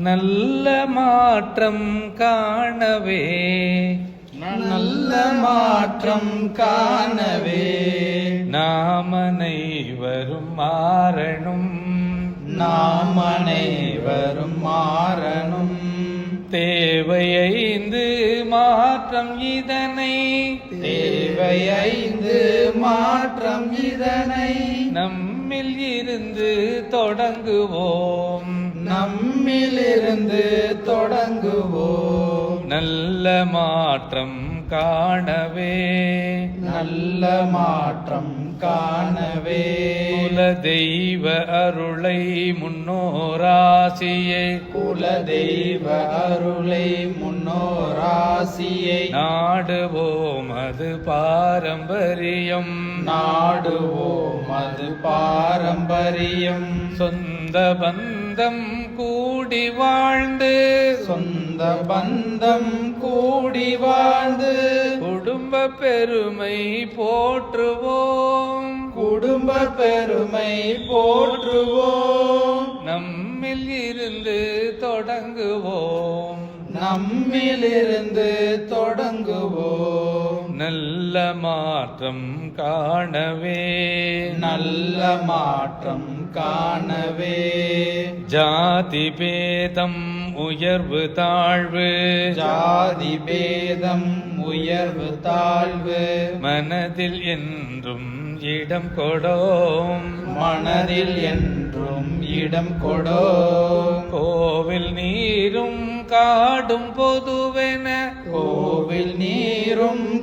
நல்ல மாற்றம் காணவே. நல்ல மாற்றம் காணவே. நாம் அனைவரும் மாறணும் நாம் அனைவரும் மாறணும் தேவையைந்து மாற்றம் இதனை. தேவை ஐந்து மாற்றம் இதனை. நம்மில் இருந்து தொடங்குவோம். நம்மிலிருந்து தொடங்குவோம். நல்ல மாற்றம் காணவே. நல்ல மாற்றம் காணவே. குல தெய்வ அருளை முன்னோராசியை. குல தெய்வ அருளை முன்னோராசியை. நாடுவோம் அது பாரம்பரியம். நாடுவோம் அது பாரம்பரியம். சொந்த பந்தம் கூடி வாழ்ந்து. சொந்த பந்தம் கூடி வாழ்ந்து. குடும்ப பெருமை போற்றுவோம். குடும்ப பெருமை போற்றுவோம். நம்மில் இருந்து தொடங்குவோம். நம்மிலிருந்து தொடங்குவோம். நல்ல மாற்றம் காணவே. நல்ல மாற்றம் காணவே. ஜாதி பேதம் உயர்வு தாழ்வு. ஜாதி பேதம் உயர்வு தாழ்வு. மனதில் என்றும் இடம் கொடோம். மனதில் என்றும் இடம் கொடோ கோவில் நீரும் காடும் பொதுவென. கோவில் நீரும்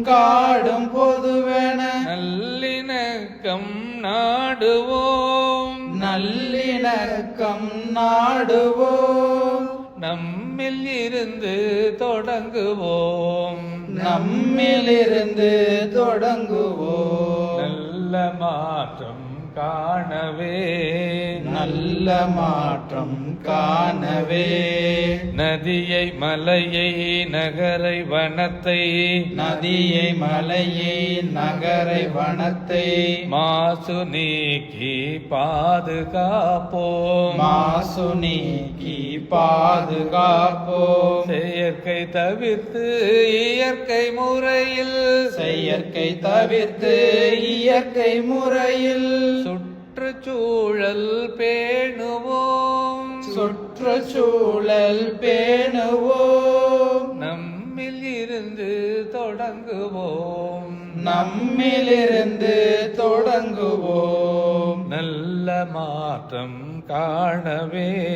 காடும் பொதுவென நல்லிணக்கம் நாடுவோம். நல்லிணக்கம் நாடுவோம். நம்மில் இருந்து தொடங்குவோம். நம்மிலிருந்து தொடங்குவோம். நல்ல மாற்றம் காணவே. நல்ல மாற்றம் காணவே. நதியை மலையை நகரை வனத்தை. நதியை மலையை நகரை வனத்தை. மாசு நீக்கி பாதுகாப்போம். மாசு நீக்கி பாதுகாப்போம். செயற்கை தவிர்த்து இயற்கை முறையில். செயற்கை தவிர்த்து இயற்கை முறையில். சுற்றுச்சூழல் பேணுவோம். சுற்றுச்சூழல் பேணுவோம். நம்மில் இருந்து தொடங்குவோம். நம்மிலிருந்து தொடங்குவோம். நல்ல மாற்றம் காணவே.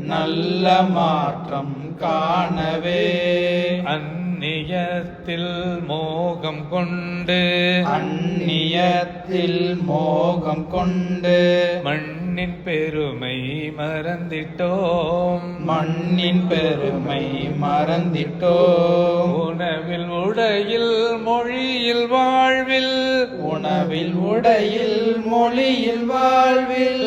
நல்ல மாற்றம் காணவே. அந்நியத்தில் மோகம் கொண்டு அந்நியத்தில் மோகம் கொண்டு மண்ணின் பெருமை மறந்திட்டோம். மண்ணின் பெருமை மறந்திட்டோம். உணவில் உடையில் மொழியில் வாழ்வில் உணவில் உடையில் மொழியில் வாழ்வில்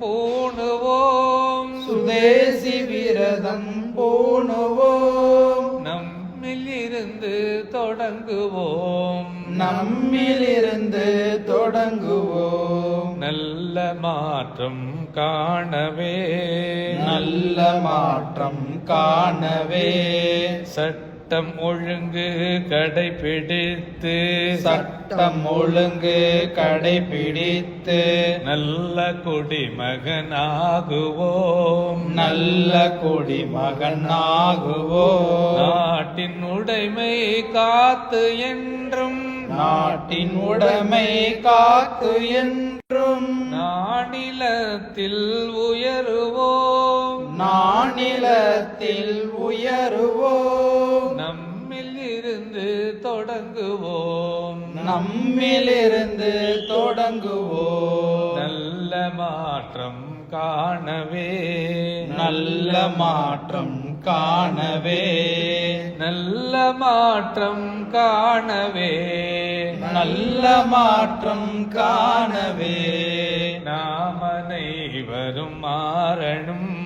பூணுவோம். சுதேசி விரதம் பூணுவோம். நம்மில் இருந்து தொடங்குவோம். நம்மிலிருந்து தொடங்குவோம். நல்ல மாற்றம் காணவே. நல்ல மாற்றம் காணவே. சட்டம் ஒழுங்கு கடைபிடித்து சட்டம் ஒழுங்கு கடைபிடித்து நல்ல குடிமகனாகுவோம். நல்ல குடிமகனாகுவோம். நாட்டின் உடைமை காத்து என்றும் நாட்டின் உடைமை காத்து என்றும் நாடிலத்தில் உயருவோம். நானிலத்தில் உயருவோம். நம்மில் இருந்து தொடங்குவோம். நம்மிலிருந்து தொடங்குவோம். நல்ல மாற்றம் காணவே. நல்ல மாற்றம் காணவே. நல்ல மாற்றம் காணவே. நல்ல மாற்றம் காணவே. நாம் அனைவரும் மாறணும்.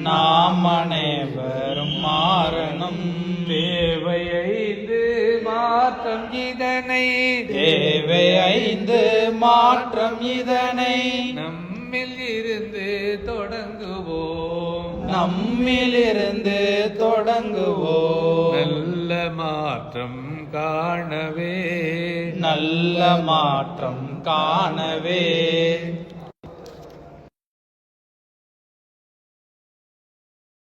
நாம் அனைவரும் மாறணும். தேவையைந்து மாற்றம் இதனை நம்மில் இருந்து தொடங்குவோம். நம்மிலிருந்து தொடங்குவோம். நல்ல மாற்றம் காணவே. நல்ல மாற்றம் காணவே.